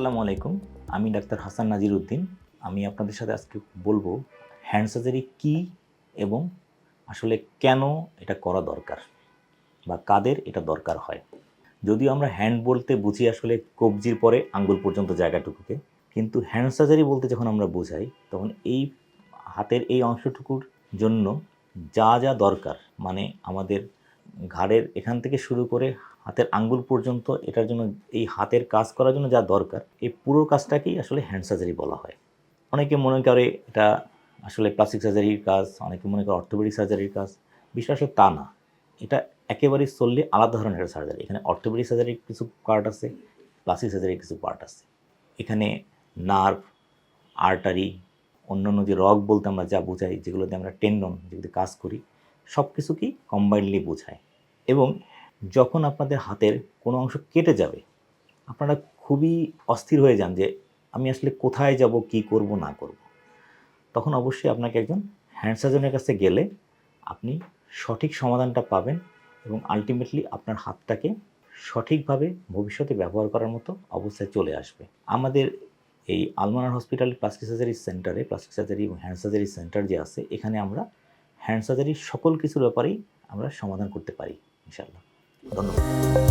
আসসালামু আলাইকুম। আমি ডাক্তার হাসান নাজির উদ্দিন। আমি আপনাদের সাথে আজকে বলব হ্যান্ড সার্জারি কী এবং আসলে কেন এটা করা দরকার বা কাদের এটা দরকার হয়। যদিও আমরা হ্যান্ড বলতে বুঝি আসলে কবজির পরে আঙ্গুল পর্যন্ত জায়গাটুকুকে, কিন্তু হ্যান্ড সার্জারি বলতে যখন আমরা বোঝাই, তখন এই হাতের এই অংশটুকুর জন্য যা যা দরকার মানে আমাদের ঘাড়ের এখান থেকে শুরু করে হাতের আঙ্গুল পর্যন্ত এটার জন্য এই হাতের কাজ করার জন্য যা দরকার, এই পুরো কাজটাকেই আসলে হ্যান্ড সার্জারি বলা হয়। অনেকে মনে করে এটা আসলে প্লাস্টিক সার্জারির কাজ, অনেকে মনে করে অর্থোপেডিক সার্জারির কাজ বিষয় তা না। এটা একেবারেই সললি আলাদা ধরনের সার্জারি এখানে অর্থোপেডিক সার্জারির কিছু পার্ট আছে প্লাস্টিক সার্জারির কিছু পার্ট আছে। এখানে নার্ভ আর্টারি অন্যান্য যে রগ বলতে আমরা যা বোঝাই, যেগুলোতে আমরা টেন্ডন যেগুলোতে কাজ করি সব কিছুকেই কম্বাইন্ডলি বোঝায়। এবং যখন আপনাদের হাতের কোনো অংশ কেটে যাবে, আপনারা খুবই অস্থির হয়ে যান যে আমি আসলে কোথায় যাব, কি করব, না করব। তখন অবশ্যই আপনাকে একজন হ্যান্ড সার্জনের কাছে গেলে আপনি সঠিক সমাধানটা পাবেন এবং আলটিমেটলি আপনার হাতটাকে সঠিকভাবে ভবিষ্যতে ব্যবহার করার মতো অবস্থায় চলে আসবে। আমাদের এই আলমানার হসপিটাল প্লাস্টিক সার্জারি সেন্টারে প্লাস্টিক সার্জারি এবং হ্যান্ড সার্জারি সেন্টার যে আছে, এখানে আমরা হ্যান্ড সার্জারির সকল কিছুর ব্যাপারেই আমরা সমাধান করতে পারি ইনশাল্লাহ ধন্যবাদ।